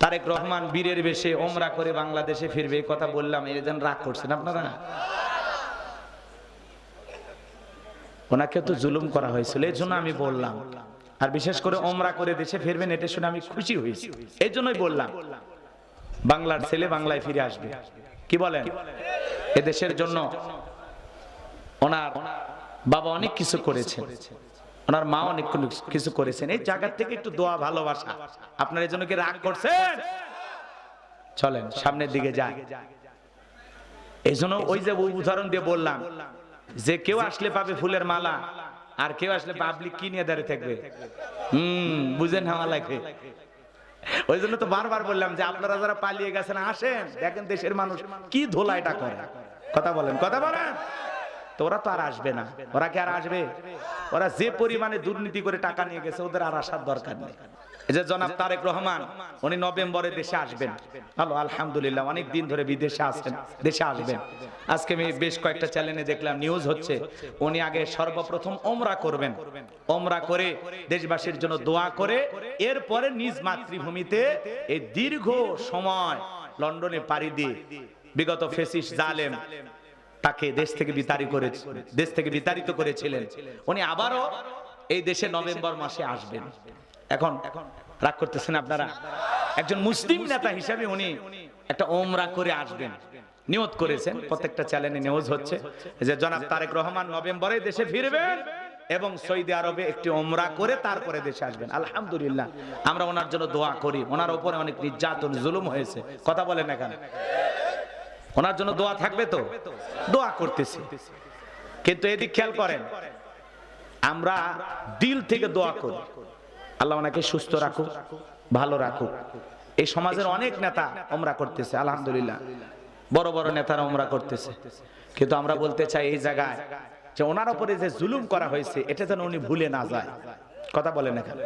তারেক রহমান বীরের বেশে ওমরা করে বাংলাদেশে ফিরবে, এই কথা বললাম এর যেন রাগ করছেন আপনারা? ওনাকে তো জুলুম করা হয়েছিল, এই জন্য আমি বললাম। আর বিশেষ করে ওমরা করে দেশে ফিরবেন, এটা শুনে আমি খুশি হয়েছি। এই জন্যই বললাম, বাংলার ছেলে বাংলায় ফিরে আসবে। কি বলেন? এ দেশের জন্য ওনার বাবা অনেক কিছু করেছেন। ওনার মা অনেক কিছু করেছেন। এই জায়গা থেকে একটু দোয়া ভালোবাসা। আপনার এই জন্য কি রাগ করছেন? চলেন সামনের দিকে যাই। এই জন্য ওই যে উদাহরণ দিয়ে বললাম যে কেউ আসলে পাবে ফুলের মালা আর কেউ আসলে পাবলিক কি নিয়ে দাঁড়িয়ে থাকবে? হম বুঝেন হাওয়া লাগবে ওই জন্য তো বারবার বললাম যে আপনারা যারা পালিয়ে গেছেন আসেন। দেখেন দেশের মানুষ কি ধোলাইটা করে। কথা বলেন কথা বলেন। তো ওরা তো আর আসবে না। ওরা কি আর আসবে? ওরা যে পরিমাণে দুর্নীতি করে টাকা নিয়ে গেছে, ওদের আর আসার দরকার নেই। এই যে জনাব তারেক রহমান, উনি নভেম্বরে দেশে আসবেন। ভালো আলহামদুলিল্লাহ, অনেক দিন ধরে বিদেশে আসেন দেশে আসবেন। আজকে আমি বেশ কয়েকটা চ্যানেলে দেখলাম নিউজ হচ্ছে, উনি আগে সর্বপ্রথম ওমরা করবেন। ওমরা করে দেশবাসীর জন্য দোয়া করে, এরপরে নিজ মাতৃভূমিতে এই দীর্ঘ সময় লন্ডনে পাড়ি দিয়ে, বিগত ফেসিস জালেম তাকে দেশ থেকে বিতাড়ি করে দেশ থেকে বিতাড়িত করেছিলেন। উনি আবারও এই দেশে নভেম্বর মাসে আসবেন। এখন রাগ করতেছেন আপনারা? একজন মুসলিম নেতা হিসাবে উনি একটা ওমরা করে আসবেন। নিয়ত করেছেন। প্রত্যেকটা চ্যানেলে নিউজ হচ্ছে যে জনাব তারেক রহমান নভেম্বরে দেশে ফিরবেন এবং সৌদি আরবে একটি ওমরা করে তারপরে দেশে আসবেন। আলহামদুলিল্লাহ। আমরা ওনার জন্য দোয়া করি। ওনার উপরে অনেক নির্যাতন, জুলুম হয়েছে। কথা বলেন এখানে ওনার জন্য দোয়া থাকবে তো? দোয়া করতেছি। কিন্তু এদিক খেয়াল করেন, আমরা দিল থেকে দোয়া করি। আল্লাহ ওনাকে সুস্থ রাখুক, ভালো রাখুক। এই সমাজের অনেক নেতা ওমরা করতেছে, আলহামদুলিল্লাহ। বড় বড় নেতারা ওমরা করতেছে। কিন্তু আমরা বলতে চাই এই জায়গায় যে ওনার উপরে যে জুলুম করা হয়েছে, এটা যেন উনি ভুলে না যায়। কথা বলেন এখানে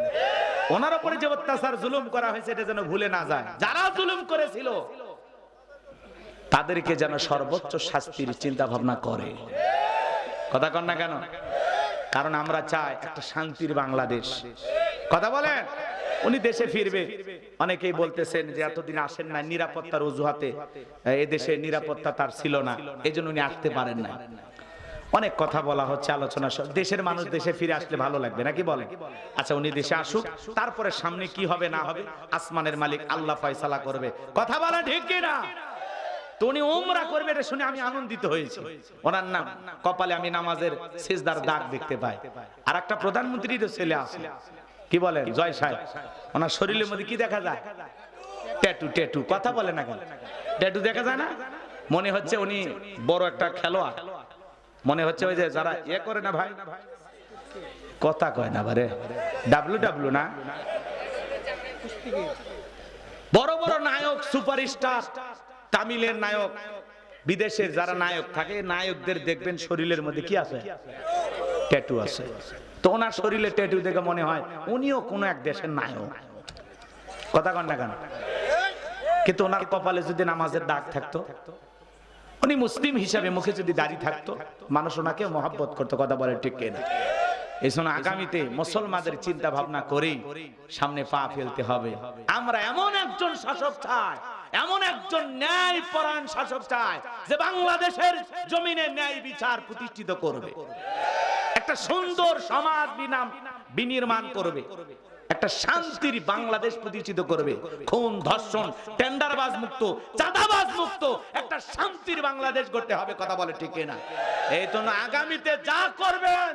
ওনার উপরে যে অত্যাচার, জুলুম করা হয়েছে, এটা যেন ভুলে না যায়। যারা জুলুম করেছিল তাদেরকে যেন সর্বোচ্চ শাস্তির চিন্তা ভাবনা করে। কথা কন না কেন? কারণ আমরা চাই একটা শান্তির বাংলাদেশ। কথা বলেন? উনি দেশে ফিরবে। অনেকেই বলতেছেন যে এতদিন আসেন না নিরাপত্তার অজুহাতে। এ দেশে নিরাপত্তা তার ছিল না। এই জন্য উনি আসতে পারেন না অনেক কথা বলা হচ্ছে, আলোচনা দেশের মানুষ দেশে ফিরে আসলে ভালো লাগবে, নাকি বলেন? আচ্ছা উনি দেশে আসুক, তারপরে সামনে কি হবে, না হবে, আসমানের মালিক আল্লাহ ফয়সালা করবে। কথা বলা ঠিক কিনা? উনি করবে, এটা শুনে আমি আনন্দিত হয়েছি। ওনার নাম, কপালে আমি নামাজের শেষদার দাগ দেখতে পাই। আর একটা ছেলে আছে। কি বলেন? জয় সাহেব। ওনার শরীরের মধ্যে কি দেখা যায়? কথা বলে না কেন? দেখা যায় না? মনে হচ্ছে উনি বড় একটা খেলোয়াড়। মনে হচ্ছে ওই যে যারা ইয়ে করে না ভাই। কথা কয় না বারে। ডাব্লু ডাব্লু না? বড় বড় নায়ক, সুপারস্টার। তামিলের নায়ক, বিদেশের যারা নায়ক থাকে, নায়কদের দেখবেন শরীরের মধ্যে কি আছে? ট্যাটু আছে। তো ওনার শরীরে ট্যাটু দেখে মনে হয় উনিও কোনো এক দেশের নায়ক। কথা কন না কেন? কিন্তু ওনার কপালে যদি নামাজের দাগ থাকতো, উনি মুসলিম হিসাবে মুখে যদি দাড়ি থাকতো, মানুষ ওনাকে মহাব্বত করতো, কথা বলে ঠিক কিনা? এই আগামীতে মুসলমানদের চিন্তা ভাবনা করেই সামনে পা ফেলতে হবে। আমরা এমন একজন শাসক চাই এমন একজন ন্যায় পরায়ণ শাসক চাই যে বাংলাদেশের জমিনে ন্যায় বিচার প্রতিষ্ঠিত করবে। একটা সুন্দর সমাজ বিনাম বিনির্মাণ করবে। একটা শান্তির বাংলাদেশ প্রতিষ্ঠিত করবে। খুন, ধর্ষণ, টেন্ডারবাজ মুক্ত, চাঁদাবাজ মুক্ত, একটা শান্তির বাংলাদেশ গড়তে হবে কথা বলে ঠিক না এই জন্য আগামীতে যা করবেন,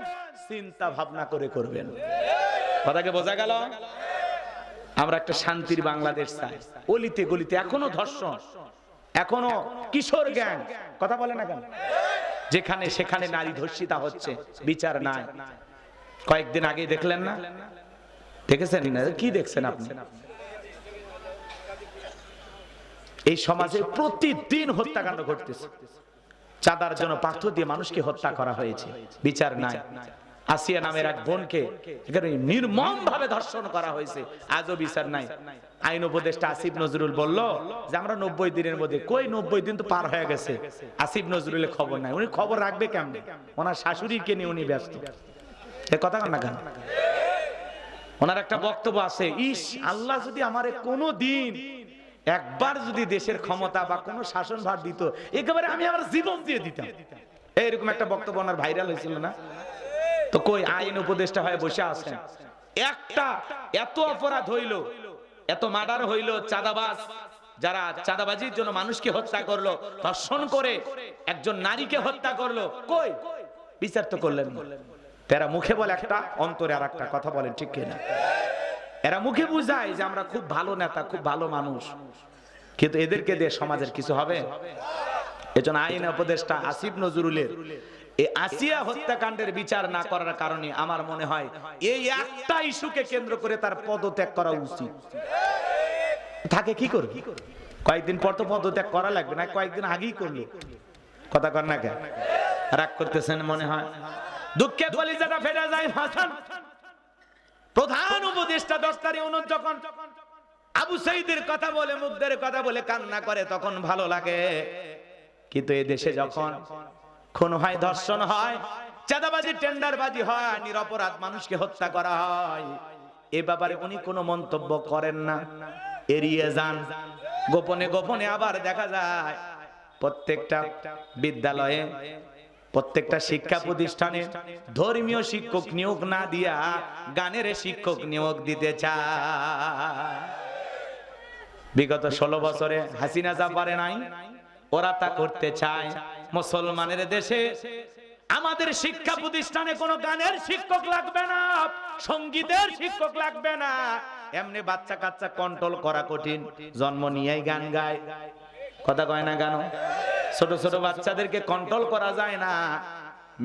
চিন্তা ভাবনা করে করবেন। কথাকে বোঝা গেল? আমরা একটা শান্তির বাংলাদেশ চাই। অলিতে গলিতে, এখনও ধর্ষণ, এখনও কিশোর গ্যাং, কথা বলে না কেন? যেখানে সেখানে নারী ধর্ষিতা হচ্ছে, বিচার নাই। কয়েকদিন আগে দেখলেন না? দেখেছেন কি দেখছেন আপনি? এই সমাজে প্রতিদিন হত্যাকাণ্ড ঘটতেছে। চাঁদার জন্য পাথর দিয়ে মানুষকে হত্যা করা হয়েছে। বিচার নাই। আসিয়া নামের এক বোনকে নির্মম ভাবে ধর্ষণ করা হয়েছে। আজও বিচার নাই। আইন উপদেষ্টা আসিফ নজরুল বলল যে, আমরা নব্বই দিনের মধ্যে কই নব্বই দিন তো পার হয়ে গেছে? আসিফ নজরুলের খবর নাই। উনি খবর রাখবে কেমনে? ওনার শাশুড়িকে নিয়ে উনি ব্যস্ত। কথা না কেন? ওনার একটা বক্তব্য আছে, ইস, আল্লাহ যদি আমারে কোনো দিন একবার যদি দেশের ক্ষমতা বা কোনো শাসন ভার দিত, একেবারে আমি আমার জীবন দিয়ে দিতাম। এইরকম একটা বক্তব্য ওনার ভাইরাল হয়েছিল না? তো কই আইন উপদেষ্টা হয়ে বসে আছেন? একটা এত অপরাধ হইল, এত মার্ডার হইল চাঁদাবাজ, যারা চাঁদাবাজির জন্য মানুষকে হত্যা করল, ধর্ষণ করে একজন নারীকে হত্যা করল। কই? বিচার তো করলেন তারা মুখে বলে একটা, অন্তরে আর একটা কথা বলেন ঠিক কিনা? এরা মুখে বুঝায় যে আমরা খুব ভালো নেতা, খুব ভালো মানুষ। কিন্তু এদেরকে দিয়ে সমাজের কিছু হবে? এজন্য আইন উপদেষ্টা আসিফ নজরুলের আসিয়া হত্যাকাণ্ডের বিচার না করার কারণে আমার মনে হয় এই একটা ইস্যুকে কেন্দ্র করে তার পদত্যাগ করা উচিত। থাকে কি করবে? কয়েকদিন পর তো পদত্যাগ করা লাগবে না, কয়েকদিন আগেই করল। কথা কর না কেন? রাগ করতেছেন মনে হয়? দুঃখে ফেরা যায় প্রধান উপদেষ্টা দস্তারি অনুজ যখন আবু সাইদের কথা বলে, মুখদের কথা বলে কান্না করে, তখন ভালো লাগে। কিন্তু এই দেশে যখন খুন হয় ধর্ষণ হয়, চাঁদাবাজি, টেন্ডারবাজি হয়, নিরপরাধ মানুষকে হত্যা করা হয়। এ ব্যাপারে উনি কোনো মন্তব্য করেন না। এড়িয়ে যান। গোপনে গোপনে আবার দেখা যায়, প্রত্যেকটা বিদ্যালয়ে, প্রত্যেকটা শিক্ষা প্রতিষ্ঠানে ধর্মীয় শিক্ষক নিয়োগ না দিয়া গানের শিক্ষক নিয়োগ দিতে চায়। বিগত ষোলো বছরে হাসিনা যা পারে নাই, ওরা তা করতে চায়। মুসলমানের দেশে আমাদের শিক্ষা প্রতিষ্ঠানে কোনো গানের শিক্ষক লাগবে না, সঙ্গীতের শিক্ষক লাগবে না। এমনি বাচ্চা কাচ্চা কন্ট্রোল করা কঠিন, জন্ম নিয়েই গান গায়। কথা কয় না গান ছোট ছোট বাচ্চাদেরকে কন্ট্রোল করা যায় না।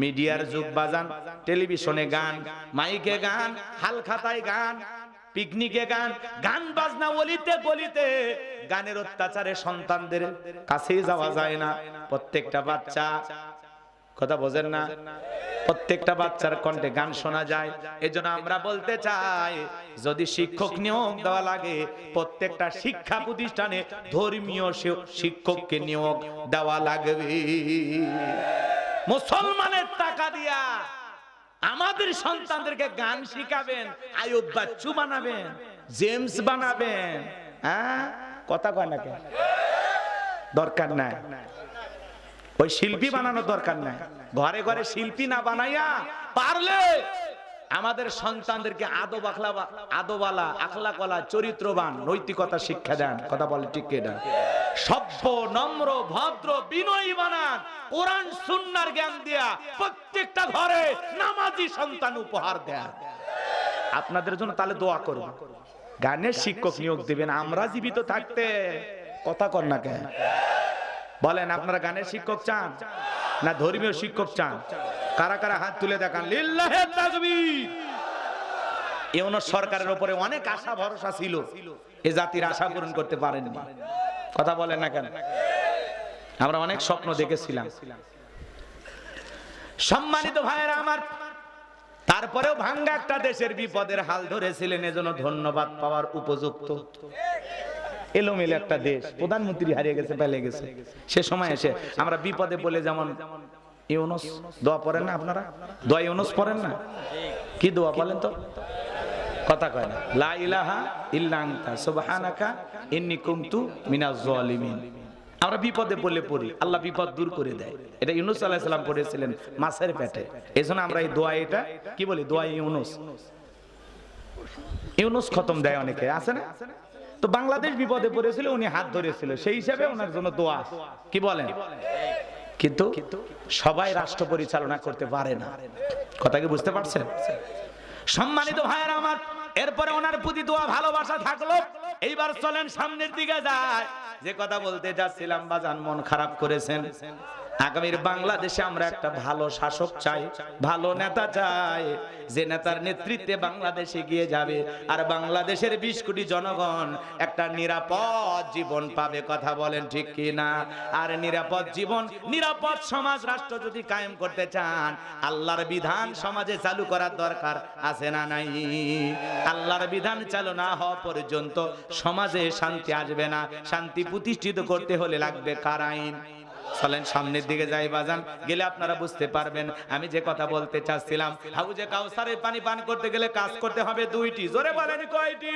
মিডিয়ার যুগ বাজান, টেলিভিশনে গান, মাইকে গান হাল খাতায় গান পিকনিকে গান গান বাজনা বলিতে বলিতে গানের অত্যাচারে সন্তানদের কাছেই যাওয়া যায় না। প্রত্যেকটা বাচ্চা, কথা বোঝেন না? প্রত্যেকটা বাচ্চার কণ্ঠে গান শোনা যায়। এজন্য আমরা বলতে চাই, যদি শিক্ষক নিয়োগ দেওয়া লাগে, প্রত্যেকটা শিক্ষা প্রতিষ্ঠানে ধর্মীয় শিক্ষককে নিয়োগ দেওয়া লাগবে। মুসলমানের টাকা দিয়া আমাদের সন্তানদেরকে গান শিখাবেন, আয়ুব বাচ্চু বানাবেন, জেমস বানাবেন। হ্যাঁ? কথা কয় না কেন? দরকার নাই। ওই শিল্পী বানানোর দরকার নাই। ঘরে ঘরে শিল্পী না বানাইয়া পারলে আমাদের সন্তানদেরকে আদো বাখলা আদোবালা আখলা কলা চরিত্রবান, নৈতিকতা শিক্ষা দেন। কথা বলে ঠিক এটা সভ্য, নম্র, ভদ্র, বিনয়ী বানান। কোরআন, সুন্নার জ্ঞান দেয়া প্রত্যেকটা ঘরে নামাজি সন্তান উপহার দেয়া আপনাদের জন্য তাহলে দোয়া করব গানের শিক্ষক নিয়োগ দিবেন, আমরা জীবিত থাকতে কথা কর না কেন? বলেন, আপনারা গানের শিক্ষক চান? না ধর্মীয় শিক্ষক চান? কারা কারা হাত তুলে দেখান? সরকারের উপরে অনেক আশা, ভরসা ছিল। এ জাতির আশা পূরণ করতে পারেননি। কথা বলেন না কেন? আমরা অনেক স্বপ্ন দেখেছিলাম। সম্মানিত ভাইয়েরা আমার, তারপরেও ভাঙ্গা একটা দেশের বিপদের হাল ধরেছিলেন, এজন্য ধন্যবাদ পাওয়ার উপযুক্ত। এলোমেলো একটা দেশ। প্রধানমন্ত্রী হারিয়ে গেছে পেলে গেছে। সে সময় এসে আমরা বিপদে বলে যেমন ইউনুস, দোয়া পড়েন না আপনারা? দোয়া ইউনুস পড়েন না? কি দোয়া বলেন তো? কথা কয় না। লা ইলাহা সুবহানাকা মিনাজ জালিমিন আমরা বিপদে বলে পড়ি, আল্লাহ বিপদ দূর করে দেয়। এটা ইউনুস আলাইহিস সালাম পড়েছিলেন মাছের পেটে। আমরা এই দোয়া এটা, কি বলি? দোয়া ইউনুস। ইউনুস খতম দেয় অনেকে, আছে না? তো বাংলাদেশ বিপদে পড়েছিল, উনি হাত ধরেছিল। সেই হিসাবে ওনার জন্য দোয়া কি বলেন? কিন্তু সবাই রাষ্ট্র পরিচালনা করতে পারে না। কথা কি বুঝতে পারছেন? সম্মানিত ভাইয়ের আমার, এরপরে ওনার প্রতি দোয়া, ভালোবাসা থাকল। এইবার চলেন সামনের দিকে যায় যে কথা বলতে যাচ্ছিলাম বাজান মন খারাপ করেছেন। আগামীর বাংলাদেশে আমরা একটা ভালো শাসক চাই, ভালো নেতা চাই। যে নেতার নেতৃত্বে বাংলাদেশে গিয়ে যাবে, আর বাংলাদেশের বিশ কোটি জনগণ একটা নিরাপদ জীবন পাবে, কথা বলেন ঠিক কি না আর নিরাপদ জীবন, নিরাপদ সমাজ রাষ্ট্র যদি কায়েম করতে চান, আল্লাহর বিধান সমাজে চালু করার দরকার আছে না নাই? আল্লাহর বিধান চালু না হওয়া পর্যন্ত সমাজে শান্তি আসবে না, শান্তি প্রতিষ্ঠিত করতে হলে লাগবে কার আইন? চলেন সামনের দিকে যাই বাজান, গেলে আপনারা বুঝতে পারবেন। আমি যে কথা বলতে চাচ্ছিলাম, হাউজে কাউসারের পানি পান করতে গেলে কাজ করতে হবে দুইটি, জোরে বলেন কয়টি?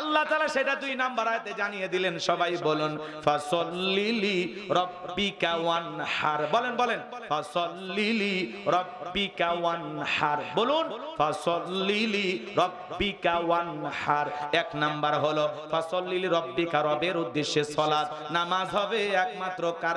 আল্লাহ তাআলা সেটা দুই নাম্বার আয়াতে জানিয়ে দিলেন, সবাই বলুন রব্বিকা ওয়ানহার। বলেন বলেন রব্বিকা ওয়ানহার। বলুন রব্বিকা ওয়ানহার। এক নাম্বার হলো রব্বিকা রবের উদ্দেশ্যে সালাত নামাজ হবে একমাত্র কার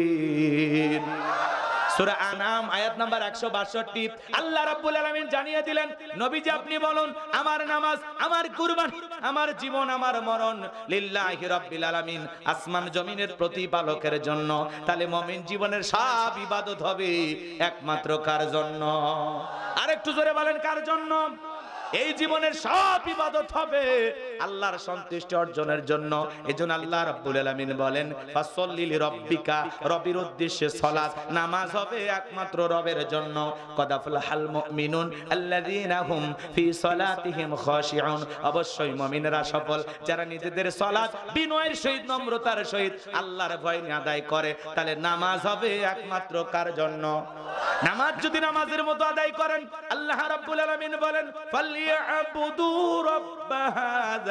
আয়াত নাম্বার 162 আল্লাহ জানিয়ে দিলেন আপনি বলুন, আমার নামাজ, আমার আমার জীবন, আমার মরণ আসমান জমিনের প্রতিপালকের জন্য। তাহলে মুমিন জীবনের সব ইবাদত হবে একমাত্র কার জন্য? আরেকটু জোরে বলেন, কার জন্য? এই জীবনের সব ইবাদত হবে আল্লাহর সন্তুষ্টি অর্জনের জন্য। এজন্য আল্লাহ রাব্বুল আলামিন বলেন ফাসল্লিলি রব্বিকা রবির উদ্দেশ্যে সালাত নামাজ হবে একমাত্র রবের জন্য। কদাফুল হাল মুমিনুন আল্লাযীনা হুম ফি সালাতিহিম খাশিউন। অবশ্যই মুমিনরা সফল, যারা নিজেদের সালাত বিনয়ের সহিত, নম্রতার সহিত আল্লাহর ভয় নিয়ে আদায় করে, তাহলে নামাজ হবে একমাত্র কার জন্য? নামাজ যদি নামাজের মতো আদায় করেন, আল্লাহ রাব্বুল আলামিন বলেন, ফালিয়াবুদু রাব্ব হাযাল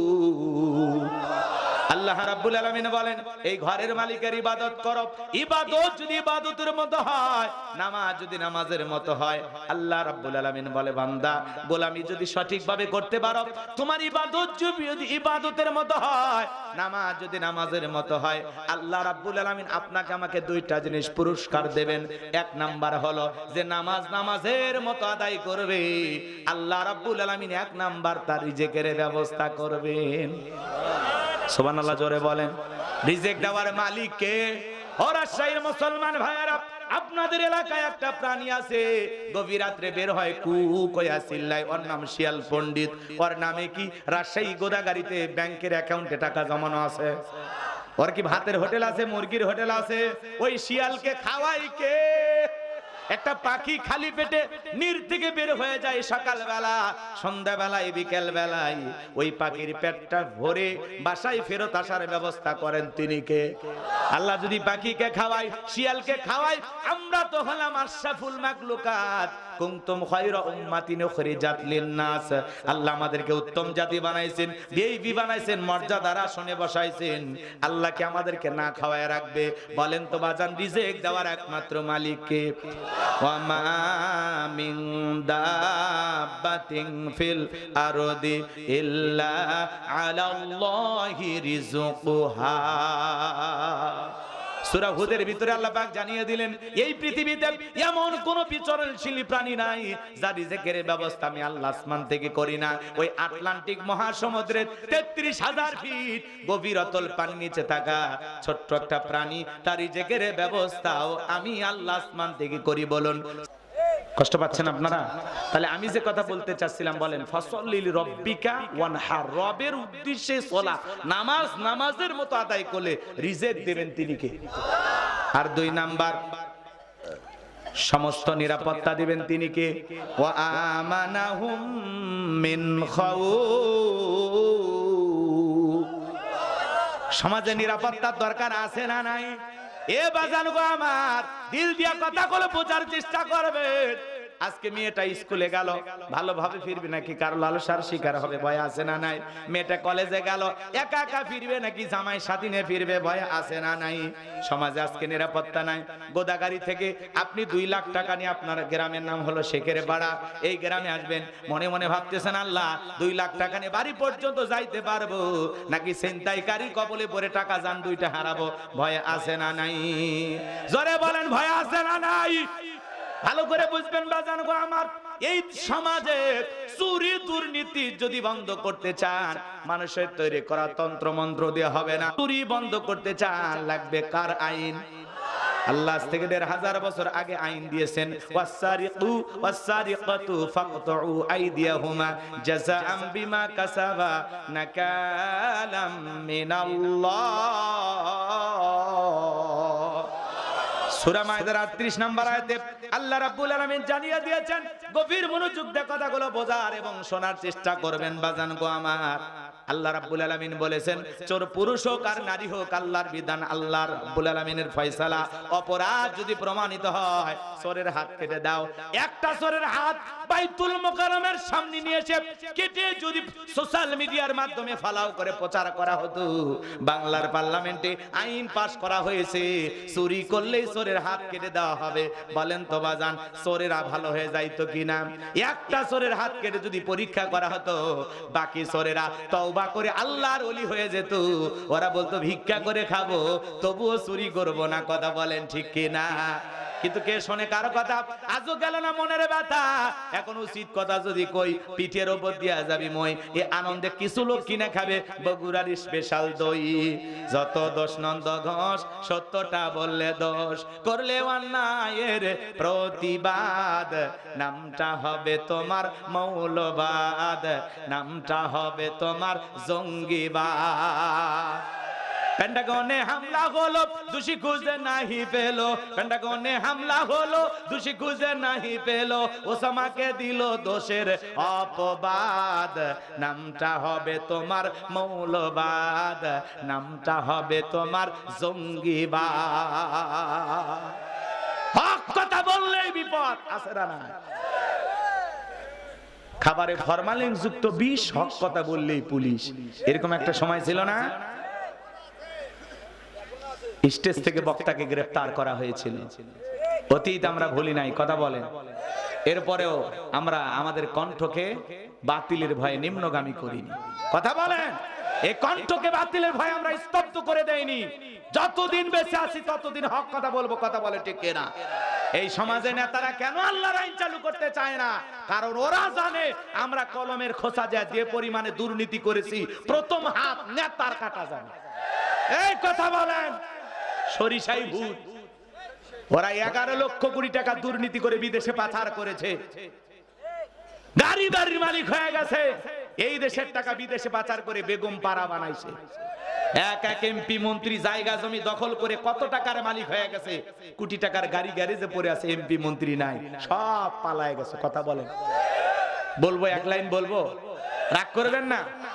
আপনাকে দুইটা জিনিস পুরস্কার দেবেন। এক নাম্বার হলো যে নামাজ নামাজের মতো আদায় করবে। আল্লাহ রাব্বুল আলামিন এক নাম্বার তার রিজেকের ব্যবস্থা করবেন। সোবান আল্লাহ জোরে বলেন। রিজেক দেওয়ার মালিক কে? ও মুসলমান ভাইয়ারা, আপনাদের এলাকায় একটা প্রাণী আছে, গভীর রাত্রে বের হয়, কু কয়া চিল্লায়, ওর নাম শিয়াল পণ্ডিত। ওর নামে কি? রাজশাহী গোদাগাড়িতে ব্যাংকের অ্যাকাউন্টে টাকা জমানো আছে। ওর কি ভাতের হোটেল আছে, মুরগির হোটেল আছে? ওই শিয়ালকে খাওয়াই কে? একটা পাখি খালি পেটে নীর থেকে বের হয়ে যায় সকালবেলা, সন্ধ্যাবেলায় বিকেল বেলায় ওই পাখির পেটটা ভরে বাসায় ফেরত আসার ব্যবস্থা করেন তিনি কে? আল্লাহ যদি পাখিকে খাওয়াই শিয়ালকে খাওয়াই আমরা তো হলাম আশরাফুল মাকলুকাত কুনতুম খায়রা উম্মাতিন উখরিজাত লিন-নাস। আল্লাহ আমাদেরকে উত্তম জাতি বানাইছেন, ভিআইপি বানাইছেন, মর্যাদার আসনে বসাইছেন। আল্লাহকে আমাদেরকে না খাওয়ায় রাখবে? বলেন তো বাজান, রিজেক দেওয়ার একমাত্র মালিক কে? ওয়া মা মিন দাব্বাতিন ফিল আরদি ইল্লা আলাল্লাহি রিজকুহা সূরা হুদের ভিতরে আল্লাহ পাক জানিয়ে দিলেন, এই পৃথিবীতে এমন কোন বিচরণশীল প্রাণী নাই যার রিজিকের ব্যবস্থা আমি আল্লাহ আসমান থেকে করি না। ওই আটলান্টিক মহাসমুদ্রের তেত্রিশ হাজার ফিট গভীর অতল পানি নিচে থাকা ছোট্ট একটা প্রাণী তার রিজিকের ব্যবস্থাও আমি আল্লাহ আসমান থেকে করি বলুন। কষ্ট পাচ্ছেন আপনারা? তাহলে আমি যে কথা বলতে চাচ্ছিলাম, বলেন ফসলিল রব্বিকা ওয়ানহার। রবের উদ্দেশ্যে সলা, নামাজ নামাজের মতো আদায় করলে রিজেক দেবেন তিনি কে? আর দুই নাম্বার, সমস্ত নিরাপত্তা দিবেন তিনি কে? ওয়া আমানাহুম মিন খাউফ। সমাজে নিরাপত্তার দরকার আছে না নাই? এ বাজান আমার দিল দিয়া কথা বলে বোঝার চেষ্টা করবেন। আজকে মেয়েটা স্কুলে গেল। ভালোভাবে ফিরবে নাকি? কারও লালসার শিকার হবে, ভয় আছে না নাই? মেয়েটা কলেজে গেল, একা একা ফিরবে নাকি? জামাই সাথী নিয়ে ফিরবে, ভয় আছে না নাই? সমাজে আজকে নিরাপত্তা নাই। গোদাগাড়ি থেকে আপনি দুই লাখ টাকা নিয়ে আপনার গ্রামের নাম হলো শেখের পাড়া এই গ্রামে আসবেন। মনে মনে ভাবতেছেন, আল্লাহ, দুই লাখ টাকা নিয়ে বাড়ি পর্যন্ত যাইতে পারব। নাকি ছিনতাইকারী কবলে পরে টাকা যান দুইটা হারাবো? ভয় আছে না নাই? জোরে বলেন, ভয় আছে না নাই? ভালো করে বুঝবেন বাজান গো আমার। এই সমাজে চুরি দুর্নীতি যদি বন্ধ করতে চান, মানুষের তৈরি করা তন্ত্র মন্ত্র দিয়ে হবে না। চুরি বন্ধ করতে চান, লাগবে কার আইন? আল্লাহ থেকে দেড় হাজার বছর আগে আইন দিয়েছেন, ওয়াসারিকু সূরা মায়েদার 38 নম্বর আয়াতে আল্লাহ রাব্বুল আলামিন জানিয়ে দিয়েছেন, গভীর মনোযোগ দিয়ে কথাগুলো বোঝার এবং শোনার চেষ্টা করবেন বাজান গো আমার। আল্লাহ রাব্বুল আলামিন বলেছেন, চোর পুরুষ হোক আর নারী হোক, আল্লাহর বিধান আল্লাহ রাব্বুল আলামিনের ফয়সালা। অপরাধ যদি প্রমাণিত হয়, চোরের হাত কেটে দাও। একটা চোরের হাত বাইতুল মোকাররমের সামনে নিয়ে এসে কেটে যদি সোশ্যাল মিডিয়ার মাধ্যমে ফালাও করে প্রচার করা হতো। বাংলার পার্লামেন্টে আইন পাশ করা হয়েছে। চুরি করলেই চোরের হাত কেটে দেওয়া হবে। বলেন তো বাজান, চোরেরা ভালো হয়ে যাইতো কিনা? একটা চোরের হাত কেটে যদি পরীক্ষা করা হতো, বাকি চোরেরা তওবা করে আল্লাহর ওলি হয়ে যেত। ওরা বলতো, ভিক্ষা করে খাব, তবুও চুরি করব না। কথা বলেন ঠিক কিনা? কিন্তু কে শোনে কারও কথা? আজও গেল না মনের ব্যথা। এখন উচিত কথা যদি কই, পিঠের ওপর দিয়া যাবি মই। এ আনন্দে কিছু লোক কিনে খাবে বগুড়ার স্পেশাল দই। যত দোষ নন্দ ঘোষ, সত্যটা বললে দোষ। করলে অন্যায়ের প্রতিবাদ। নামটা হবে তোমার মৌলবাদ। নামটা হবে তোমার জঙ্গিবাদ। পেন্টাগনে হামলা হলো, দোষী খুঁজে নাহি পেল। পেন্টাগনে হামলা হলো, দোষী খুঁজে নাহি পেল। ওসামাকে দিল দোষের অপবাদ। নামটা হবে তোমার মৌলবাদ। নামটা হবে তোমার জঙ্গিবাদ। কথা বললেই বিপদ, আছে না? খাবারে ফরমালিন যুক্ত বিষ, হক কথা বললেই পুলিশ। এরকম একটা সময় ছিল না? স্টেজ থেকে বক্তাকে গ্রেফতার করা হয়েছিল। অতীত আমরা ভুলি নাই, কথা বলেন। এরপরেও আমরা আমাদের কণ্ঠকে বাতিলের ভয়ে নিম্নগামী করিনি। কথা বলেন? এই কণ্ঠকে বাতিলের ভয়ে আমরা স্তব্ধ করে দেইনি। যতদিন বেঁচে আছি, ততদিন হক কথা বলব, কথা বলে ঠিক না এই সমাজে নেতারা কেন আল্লাহর আইন চালু করতে চায় না? কারণ ওরা জানে আমরা কলমের খোসা যা যে পরিমাণে দুর্নীতি করেছি, প্রথম হাত নেতার কাটা জানে। এই কথা বলেন? সরিষাই ভূত। ওরা এগারো লক্ষ কোটি টাকা দুর্নীতি করে বিদেশে পাচার করেছে। গাড়ি বাড়ির মালিক হয়ে গেছে। এই দেশের টাকা বিদেশে পাচার করে বেগম পাড়া বানাইছে। এক এক এমপি মন্ত্রী জায়গা জমি দখল করে কত টাকার মালিক হয়ে গেছে। কোটি টাকার গাড়ি গ্যারেজে পড়ে আছে, এমপি মন্ত্রী নাই। সব পালায় গেছে, কথা বলেন। বলব, এক লাইন বলব? রাগ করবেন না?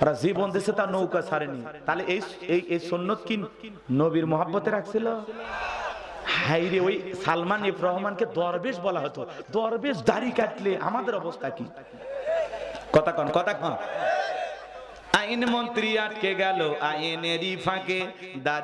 ওরা জীবন দিছে তার নৌকা ছাড়েনি। তাহলে এই এই সন্ন্যত কি নবীর মহাব্বতে রাখছিল? হাইরে ওই সালমান রহমানকে দরবেশ বলা হতো। দরবেশ দাড়ি কাটলে আমাদের অবস্থা কি? কথা কন কথা কন। আইন মন্ত্রী আটকে গেল, আইনেরই ফাঁকে দাড়ি